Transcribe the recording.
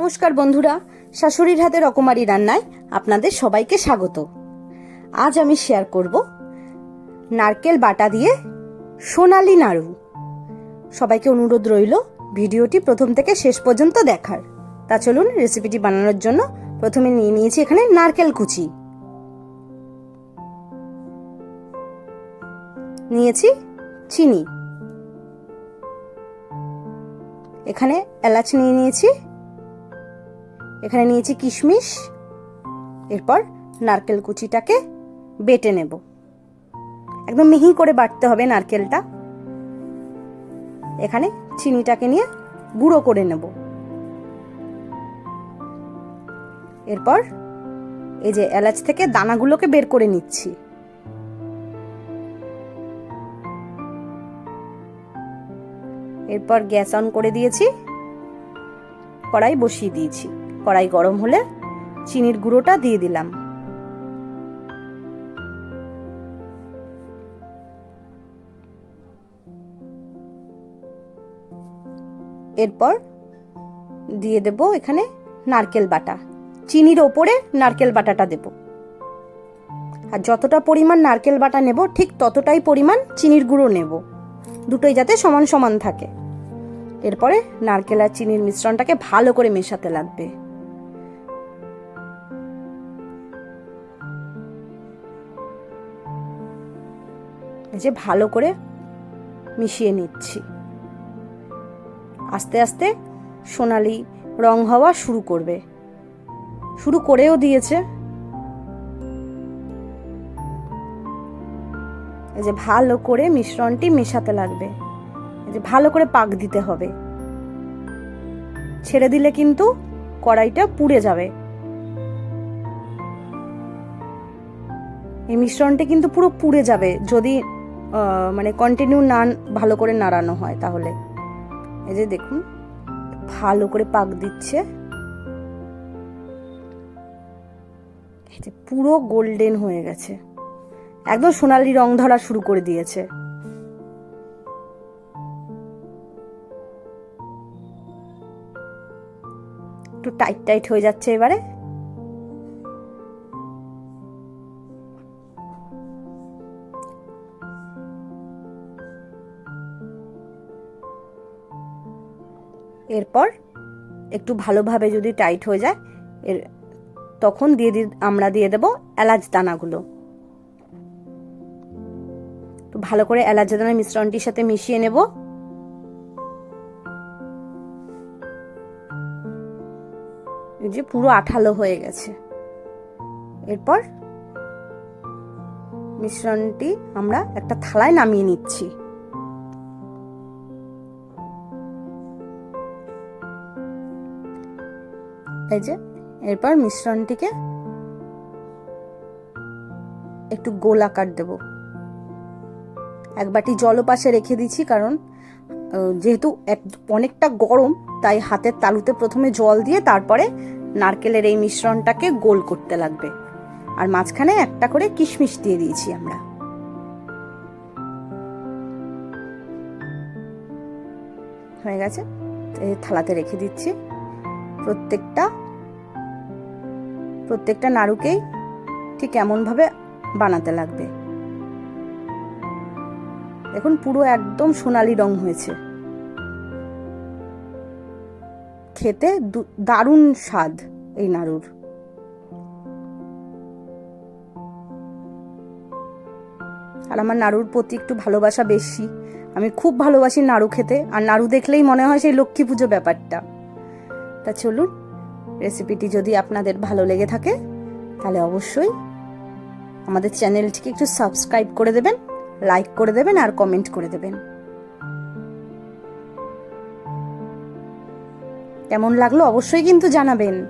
নমস্কার বন্ধুরা, শাশুড়ির হাতে রকমারি রান্নায় আপনাদের সবাইকে স্বাগত। আজ আমি শেয়ার করব নারকেল বাটা দিয়ে সোনালি নাড়ু। সবাইকে অনুরোধ রইল, ভিডিওটি প্রথম থেকে শেষ পর্যন্ত দেখার। তা চলুন রেসিপিটি বানানোর জন্য প্রথমে নিয়ে নিয়েছি এখানে নারকেল কুচি। নিয়েছি চিনি। এখানে এলাচ নিয়ে নিয়েছি এখানে নিয়েছি কিশমিশ। এরপর নারকেল কুচিটাকে বেটে নেব। একদম মিহি করে বাটতে হবে নারকেলটা। এখানে চিনিটাকে নিয়ে গুঁড়ো করে নেব। এরপর এই যে এলাচ থেকে দানাগুলোকে বের করে নিচ্ছি। এরপর গ্যাস অন করে দিয়েছি। কড়াই বসিয়ে দিয়েছি। কড়াই গরম হলে চিনির গুঁড়োটা দিয়ে দিলাম। এরপর দিয়ে দেব এখানে নারকেল বাটা। চিনির ওপরে নারকেল বাটাটা দেব। আর যতটা পরিমাণ নারকেল বাটা নেব, ঠিক ততটাই পরিমাণ চিনির গুঁড়ো নেব। দুটোই যাতে সমান সমান থাকে। এরপরে নারকেল আর চিনির মিশ্রণটাকে ভালো করে মেশাতে লাগবে। যে ভালো করে মিশিয়ে নিচ্ছি। আস্তে আস্তে সোনালি রং হওয়া শুরু করবে। শুরু করেও দিয়েছে। এই যে ভালো করে মিশ্রণটি মেশাতে লাগবে। এই যে ভালো করে পাক দিতে হবে। ছেড়ে দিলে কিন্তু কড়াইটা পুড়ে যাবে। এই মিশ্রণটি কিন্তু পুরো পুড়ে যাবে। যদি মানে কন্টিনিউ না, ভালো করে নাড়ানো হয় তাহলে। এই যে দেখুন, ভালো করে পাক দিচ্ছে। পুরো গোল্ডেন হয়ে গেছে। একদম সোনালি রং ধরা শুরু করে দিয়েছে। একটু টাইট টাইট হয়ে যাচ্ছে এবারে। এরপর একটু ভালোভাবে যদি টাইট হয়ে যায়, এর তখন দিয়ে দি আমরা দিয়ে দেব এলাচ দানাগুলো। একটু ভালো করে এলাচ দানা মিশ্রণটির সাথে মিশিয়ে নেব। যে পুরো আঠালো হয়ে গেছে। এরপর মিশ্রণটি আমরা একটা থালায় নামিয়ে নিচ্ছি। এই যে, এরপর মিশ্রণটিকে একটু গোল আকার দেব। এক বাটি জলও পাশে রেখে দিচ্ছি, কারণ যেহেতু এক, অনেকটা গরম, তাই হাতের তালুতে প্রথমে জল দিয়ে তারপরে নারকেলের এই মিশ্রণটাকে গোল করতে লাগবে। আর মাঝখানে একটা করে কিশমিশ দিয়ে দিয়েছি আমরা। হয়ে গেছে। থালাতে রেখে দিচ্ছি। প্রত্যেকটা প্রত্যেকটা নাড়ুকেই ঠিক এমনভাবে বানাতে লাগবে। দেখুন, পুরো একদম সোনালি রং হয়েছে। খেতে দারুণ স্বাদ এই নাড়ুর। আর আমার নাড়ুর প্রতি একটু ভালোবাসা বেশি। আমি খুব ভালোবাসি নাড়ু খেতে, আর নাড়ু দেখলেই মনে হয় সেই লক্ষ্মী পুজো ব্যাপারটা। তা চলুন রেসিপিটি যদি আপনাদের ভালো লেগে থাকে, তাহলে অবশ্যই আমাদের চ্যানেলটিকে একটু সাবস্ক্রাইব করে দেবেন লাইক করে দেবেন আর কমেন্ট করে দেবেন। কেমন লাগল অবশ্যই কিন্তু জানাবেন।